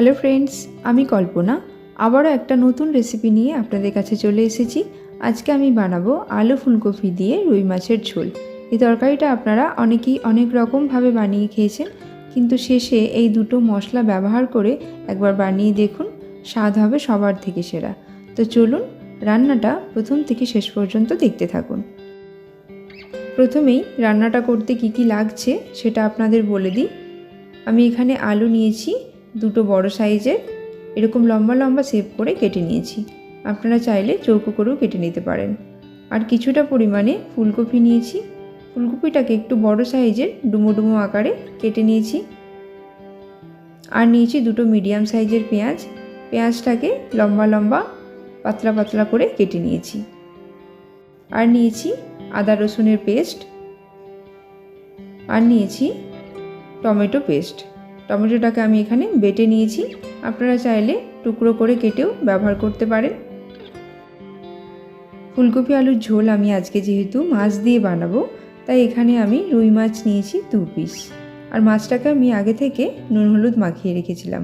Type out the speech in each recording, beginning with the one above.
Hello friends, আমি কল্পনা। আবারও একটা নতুন রেসিপি নিয়ে আপনাদের কাছে চলে এসেছি। আজকে আমি বানাবো আলু ফুলকপি দিয়ে রুই মাছের ঝোল। এই তরকারিটা আপনারা অনেকেই অনেক রকমভাবে বানিয়ে খেয়েছেন, কিন্তু শেষে এই দুটো মশলা ব্যবহার করে একবার বানিয়ে দেখুন, স্বাদ হবে সবার থেকে সেরা। তো চলুন, রান্নাটা প্রথম থেকে শেষ পর্যন্ত দেখতে থাকুন। প্রথমেই রান্নাটা করতে কি কি লাগছে সেটা আপনাদের বলে দিই। আমি এখানে আলু নিয়েছি দুটো বড় সাইজের, এরকম লম্বা লম্বা শেপ করে কেটে নিয়েছি। আপনারা চাইলে চৌকো করেও কেটে নিতে পারেন। আর কিছুটা পরিমাণে ফুলকপি নিয়েছি। ফুলকপিটাকে একটু বড় সাইজের ডুমো ডুমো আকারে কেটে নিয়েছি। আর নিয়েছি দুটো মিডিয়াম সাইজের পেঁয়াজ। পেঁয়াজটাকে লম্বা লম্বা পাতলা পাতলা করে কেটে নিয়েছি। আর নিয়েছি আদা রসুনের পেস্ট। আর নিয়েছি টমেটো পেস্ট। টমেটোটাকে আমি এখানে বেটে নিয়েছি। আপনারা চাইলে টুকরো করে কেটেও ব্যবহার করতে পারেন। ফুলকপি আলুর ঝোল আমি আজকে যেহেতু মাছ দিয়ে বানাবো, তাই এখানে আমি রুই মাছ নিয়েছি দু পিস। আর মাছটাকে আমি আগে থেকে নুন হলুদ মাখিয়ে রেখেছিলাম।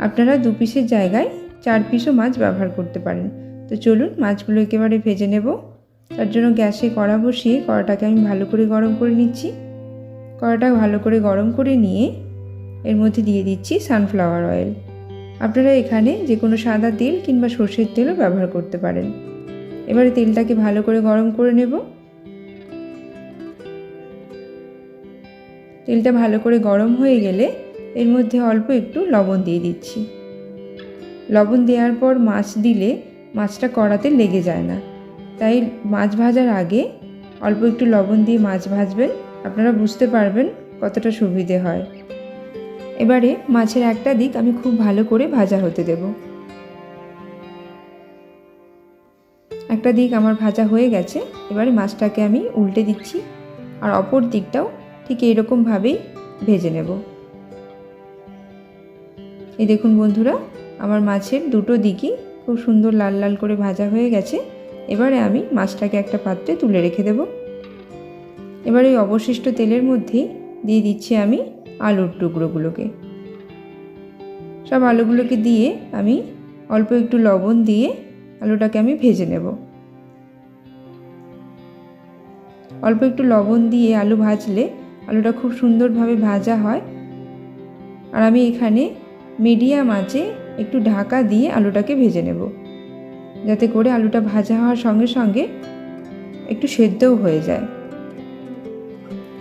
আপনারা দু পিসের জায়গায় চার পিসও মাছ ব্যবহার করতে পারেন। তো চলুন মাছগুলো একেবারে ভেজে নেব। তার জন্য গ্যাসে কড়া বসিয়ে কড়াটাকে আমি ভালো করে গরম করে নিচ্ছি। কড়াটা ভালো করে গরম করে নিয়ে এর মধ্যে দিয়ে দিচ্ছি সানফ্লাওয়ার অয়েল আপনারা এখানে যে কোনো সাদা তেল কিংবা সর্ষের তেলও ব্যবহার করতে পারেন। এবারে তেলটাকে ভালো করে গরম করে নেব। তেলটা ভালো করে গরম হয়ে গেলে এর মধ্যে অল্প একটু লবণ দিয়ে দিচ্ছি। লবণ দেওয়ার পর মাছ দিলে মাছটা কড়াতে লেগে যায় না। তাই মাছ ভাজার আগে অল্প একটু লবণ দিয়ে মাছ ভাজবেন। আপনারা বুঝতে পারবেন কতটা সুবিধে হয়। এবারে মাছের একটা দিক আমি খুব ভালো করে ভাজা হতে দেব। একটা দিক আমার ভাজা হয়ে গেছে, এবারে মাছটাকে আমি উল্টে দিচ্ছি আর অপর দিকটাও ঠিক এইরকমভাবেই ভেজে নেব। এই দেখুন বন্ধুরা, আমার মাছের দুটো দিকই খুব সুন্দর লাল লাল করে ভাজা হয়ে গেছে, এবারে আমি মাছটাকে একটা পাত্রে তুলে রেখে দেব। এবার এই অবশিষ্ট তেলের মধ্যেই দিয়ে দিচ্ছি আমি আলুর টুকরোগুলোকে। সব আলুগুলোকে দিয়ে আমি অল্প একটু লবণ দিয়ে আলুটাকে আমি ভেজে নেব। অল্প একটু লবণ দিয়ে আলু ভাজলে আলুটা খুব সুন্দরভাবে ভাজা হয়। আর আমি এখানে মিডিয়াম আঁচে একটু ঢাকা দিয়ে আলুটাকে ভেজে নেব। যাতে করে আলুটা ভাজা হওয়ার সঙ্গে সঙ্গে একটু সেদ্ধও হয়ে যায়।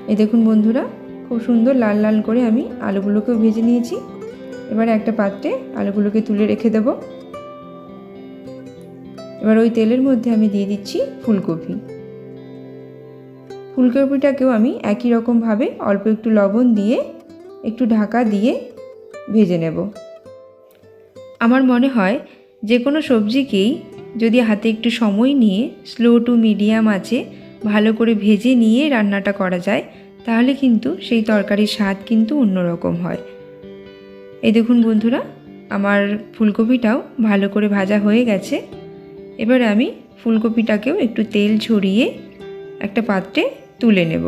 এই দেখুন বন্ধুরা খুব সুন্দর লাল লাল করে আমি আলুগুলোকেও ভেজে নিয়েছি। এবারে একটা পাত্রে আলুগুলোকে তুলে রেখে দেব। এবার ওই তেলের মধ্যে আমি দিয়ে দিচ্ছি ফুলকপি। ফুলকপিটাকেও আমি একই রকমভাবে অল্প একটু লবণ দিয়ে, একটু ঢাকা দিয়ে ভেজে নেব। আমার মনে হয় যে কোনো সবজিকেই যদি হাতে একটু সময় নিয়ে, স্লো টু মিডিয়াম আছে, ভালো করে ভেজে নিয়ে রান্নাটা করা যায় তাহলে কিন্তু সেই তরকারির স্বাদ কিন্তু অন্যরকম হয়। এই দেখুন বন্ধুরা, আমার ফুলকপিটাও ভালো করে ভাজা হয়ে গেছে। এবারে আমি ফুলকপিটাকেও একটু তেল ছড়িয়ে একটা পাত্রে তুলে নেব।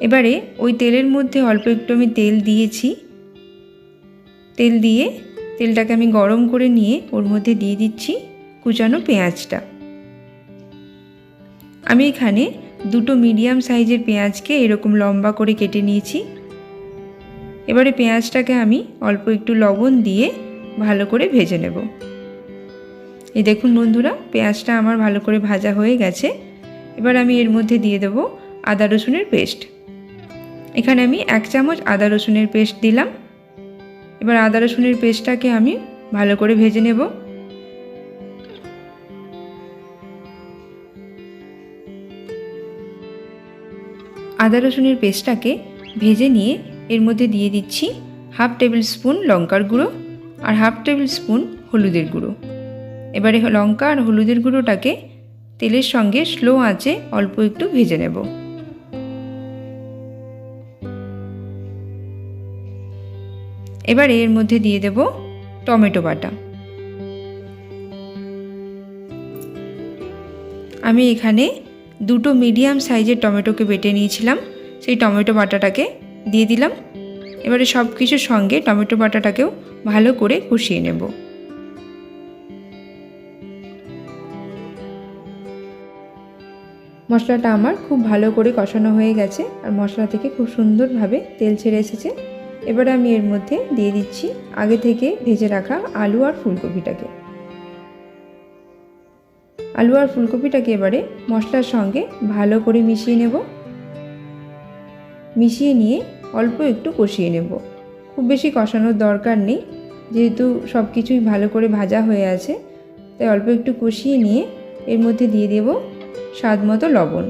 এবারে ওই তেলের মধ্যে অল্প একটু আমি তেল দিয়েছি। তেল দিয়ে তেলটাকে আমি গরম করে নিয়ে ওর মধ্যে দিয়ে দিচ্ছি কুচানো পেঁয়াজটা। আমি এখানে দুটো মিডিয়াম সাইজের পেঁয়াজকে এরকম লম্বা করে কেটে নিয়েছি। এবারে পেঁয়াজটাকে আমি অল্প একটু লবণ দিয়ে ভালো করে ভেজে নেব। এই দেখুন বন্ধুরা, পেঁয়াজটা আমার ভালো করে ভাজা হয়ে গেছে। এবার আমি এর মধ্যে দিয়ে দেব আদা রসুনের পেস্ট। এখানে আমি এক চামচ আদা রসুনের পেস্ট দিলাম। এবার আদা রসুনের পেস্টটাকে আমি ভালো করে ভেজে নেব। আদা রসুনের পেস্টটাকে ভেজে নিয়ে এর মধ্যে দিয়ে দিচ্ছি হাফ টেবিল স্পুন লঙ্কার গুঁড়ো আর হাফ টেবিল স্পুন হলুদের গুঁড়ো। এবারে লঙ্কা আর হলুদের গুঁড়োটাকে তেলের সঙ্গে স্লো আঁচে অল্প একটু ভেজে নেব। এবারে এর মধ্যে দিয়ে দেব টমেটো বাটা। আমি এখানে দুটো মিডিয়াম সাইজের টমেটোকে বেটে নিয়েছিলাম। সেই টমেটো বাটাটাকে দিয়ে দিলাম। এবারে সব কিছুর সঙ্গে টমেটো বাটাটাকেও ভালো করে কষিয়ে নেব। মশলাটা আমার খুব ভালো করে কষানো হয়ে গেছে আর মশলা থেকে খুব সুন্দরভাবে তেল ছেড়ে এসেছে। এবারে আমি এর মধ্যে দিয়ে দিচ্ছি আগে থেকে ভেজে রাখা আলু আর ফুলকপিটাকে। আলু আর ফুলকপিটাকে এবারে মশলার সঙ্গে ভালো করে মিশিয়ে নেব। মিশিয়ে নিয়ে অল্প একটু কষিয়ে নেব। খুব বেশি কষানোর দরকার নেই, যেহেতু সব কিছুই ভালো করে ভাজা হয়ে আছে, তাই অল্প একটু কষিয়ে নিয়ে এর মধ্যে দিয়ে দেব স্বাদ মতো লবণ।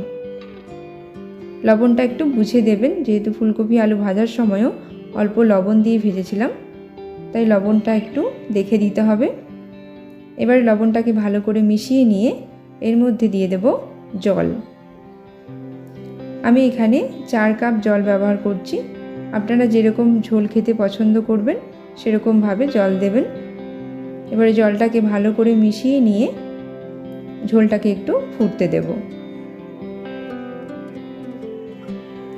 লবণটা একটু বুঝে দেবেন, যেহেতু ফুলকপি আলু ভাজার সময়ও অল্প লবণ দিয়ে ভেজেছিলাম, তাই লবণটা একটু দেখে দিতে হবে। এবারে লবণটাকে ভালো করে মিশিয়ে নিয়ে এর মধ্যে দিয়ে দেব জল। আমি এখানে চার কাপ জল ব্যবহার করছি। আপনারা যেরকম ঝোল খেতে পছন্দ করবেন, সেরকমভাবে জল দেবেন। এবারে জলটাকে ভালো করে মিশিয়ে নিয়ে ঝোলটাকে একটু ফুটতে দেব।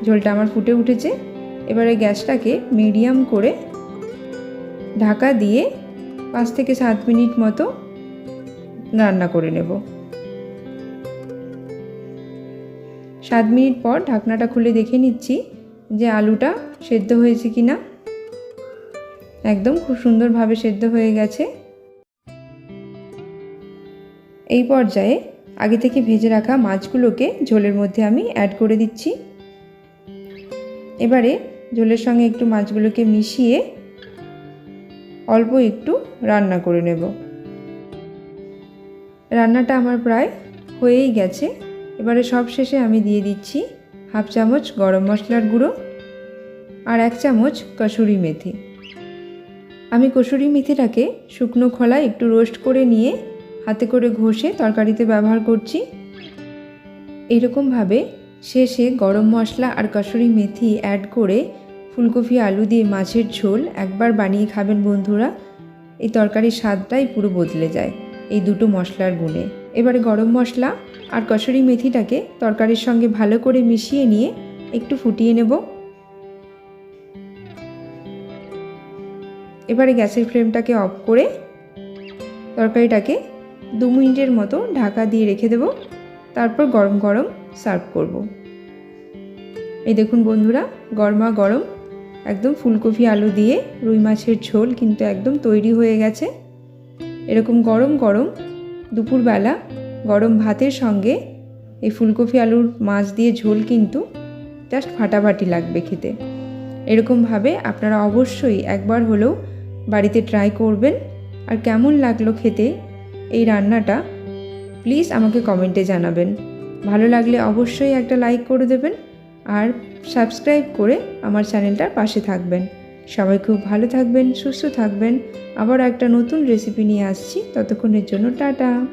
ঝোলটা আমার ফুটে উঠেছে। এবারে গ্যাসটাকে মিডিয়াম করে ঢাকা দিয়ে পাঁচ থেকে সাত মিনিট মতো রান্না করে নেব। সাত মিনিট পর ঢাকনাটা খুলে দেখে নিচ্ছি যে আলুটা সেদ্ধ হয়েছে কি না। একদম খুব সুন্দরভাবে সেদ্ধ হয়ে গেছে। এই পর্যায়ে আগে থেকে ভেজে রাখা মাছগুলোকে ঝোলের মধ্যে আমি অ্যাড করে দিচ্ছি। এবারে ঝোলের সঙ্গে একটু মাছগুলোকে মিশিয়ে অল্প একটু রান্না করে নেব। রান্নাটা আমার প্রায় হয়েই গেছে। এবারে সব শেষে আমি দিয়ে দিচ্ছি হাফ চামচ গরম মশলার গুঁড়ো আর এক চামচ কসুরি মেথি। আমি কসুরি মেথিটাকে শুকনো খোলায় একটু রোস্ট করে নিয়ে হাতে করে ঘষে তরকারিতে ব্যবহার করছি। এইরকমভাবে শেষে গরম মশলা আর কসুরি মেথি অ্যাড করে ফুলকপি, আলু দিয়ে মাছের ঝোল একবার বানিয়ে খাবেন বন্ধুরা। এই তরকারির স্বাদটাই পুরো বদলে যায়। এই দুটো মশলার গুণে এবারে গরম মশলা আর কসুরি মেথিটাকে তরকারির সঙ্গে ভালো করে মিশিয়ে নিয়ে একটু ফুটিয়ে নেব। এবারে গ্যাসের ফ্লেমটাকে অফ করে তরকারিটাকে দু মিনিটের মতো ঢাকা দিয়ে রেখে দেব। তারপর গরম গরম সার্ভ করব। এই দেখুন বন্ধুরা, গরমা গরম, একদম ফুলকপি আলু দিয়ে রুই মাছের ঝোল কিন্তু একদম তৈরি হয়ে গেছে। এরকম গরম গরম দুপুরবেলা গরম ভাতের সঙ্গে এই ফুলকপি আলুর মাছ দিয়ে ঝোল কিন্তু জাস্ট ফাটাফাটি লাগবে খেতে। এরকমভাবে আপনারা অবশ্যই একবার হলেও বাড়িতে ট্রাই করবেন। আর কেমন লাগল খেতে এই রান্নাটা প্লিজ আমাকে কমেন্টে জানাবেন। ভালো লাগলে অবশ্যই একটা লাইক করে দেবেন। আর সাবস্ক্রাইব করে আমার চ্যানেলটার পাশে থাকবেন। সবাই খুব ভালো থাকবেন, সুস্থ থাকবেন। আবার একটা নতুন রেসিপি নিয়ে আসছি। ততক্ষণের জন্য টাটা।